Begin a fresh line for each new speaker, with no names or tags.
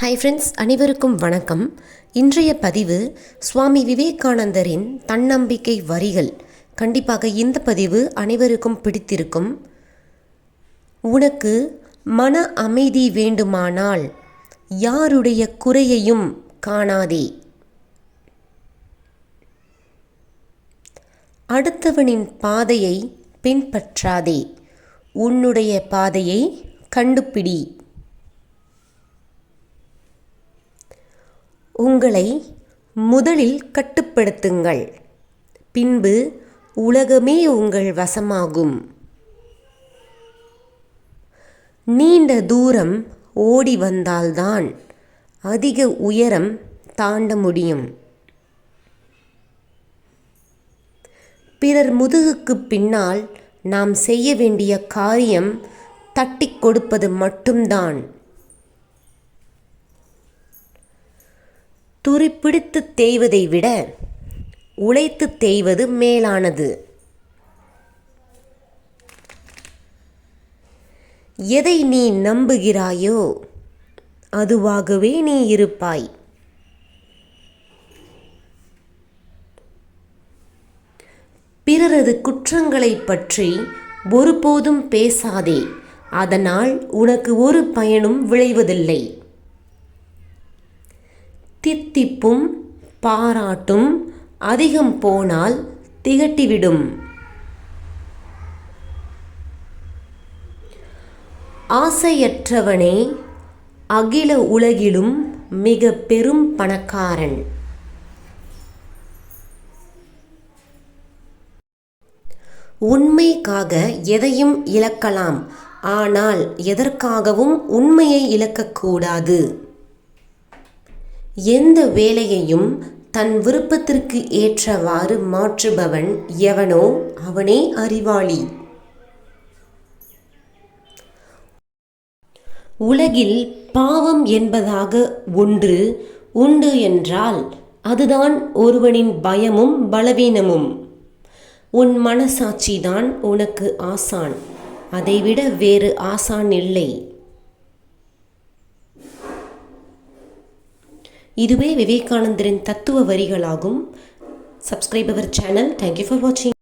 Hi friends அனைவருக்கும் வணக்கம். இன்றைய பதிவு சுவாமி விவேகானந்தரின் தன்னம்பிக்கை வரிகள். கண்டிப்பாக இந்த பதிவு அனைவருக்கும் பிடித்திருக்கும். உனக்கு மன அமைதி வேண்டுமானால் யாருடைய குறையையும் காணாதே. அடுத்தவனின் பாதையை பின்பற்றாதே. உன்னுடைய பாதையை கண்டுபிடி. உங்களை முதலில் கட்டுப்படுத்துங்கள். பின்பு உலகமே உங்கள் வசமாகும். நீண்ட தூரம் ஓடி வந்தால்தான் அதிக உயரம் தாண்ட முடியும். பிறர் முதுகுக்கு பின்னால் நாம் செய்ய வேண்டிய காரியம் தட்டி கொடுப்பது மட்டும்தான். துருப்பிடித்து தேய்வதை விட உழைத்து தேய்வது மேலானது. எதை நீ நம்புகிறாயோ அதுவாகவே நீ இருப்பாய். பிறரது குற்றங்களைப் பற்றி ஒருபோதும் பேசாதே. அதனால் உனக்கு ஒரு பயனும் விளைவதில்லை. தித்திப்பும் பாராட்டும் அதிகம் போனால் திகட்டிவிடும். ஆசையற்றவனே அகில உலகிலும் மிக பெரும் பணக்காரன். உண்மைக்காக எதையும் இழக்கலாம் ஆனால் எதற்காகவும் உண்மையை இழக்கக்கூடாது எந்த வேலையையும் தன் விருப்பத்திற்கு ஏற்றவாறு மாற்றுபவன் எவனோ அவனே அறிவாளி. உலகில் பாவம் என்பதாக ஒன்று உண்டு என்றால் அதுதான் ஒருவனின் பயமும் பலவீனமும். உன் மனசாட்சிதான் உனக்கு ஆசான். அதைவிட வேறு ஆசான் இல்லை. இதுவே விவேகானந்தரின் தத்துவ வரிகளாகும். சப்ஸ்கிரைப் அவர் சேனல் தேங்க்யூ ஃபார் வாட்சிங்